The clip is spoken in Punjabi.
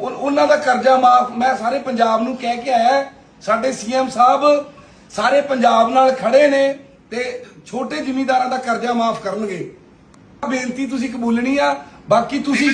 ਉਹਨਾਂ ਦਾ ਕਰਜ਼ਾ ਮਾਫ, ਮੈਂ ਸਾਰੇ ਪੰਜਾਬ ਨੂੰ ਕਹਿ ਕੇ ਆਇਆ। ਸਾਡੇ ਸੀਐਮ ਸਾਹਿਬ ਸਾਰੇ ਪੰਜਾਬ ਨਾਲ ਖੜੇ ਨੇ ਤੇ ਛੋਟੇ ਜ਼ਿਮੀਂਦਾਰਾਂ ਦਾ ਕਰਜ਼ਾ ਮਾਫ ਕਰਨਗੇ। ਬੇਨਤੀ ਤੁਸੀਂ ਕਬੂਲਣੀ ਆ, ਬਾਕੀ ਤੁਸੀਂ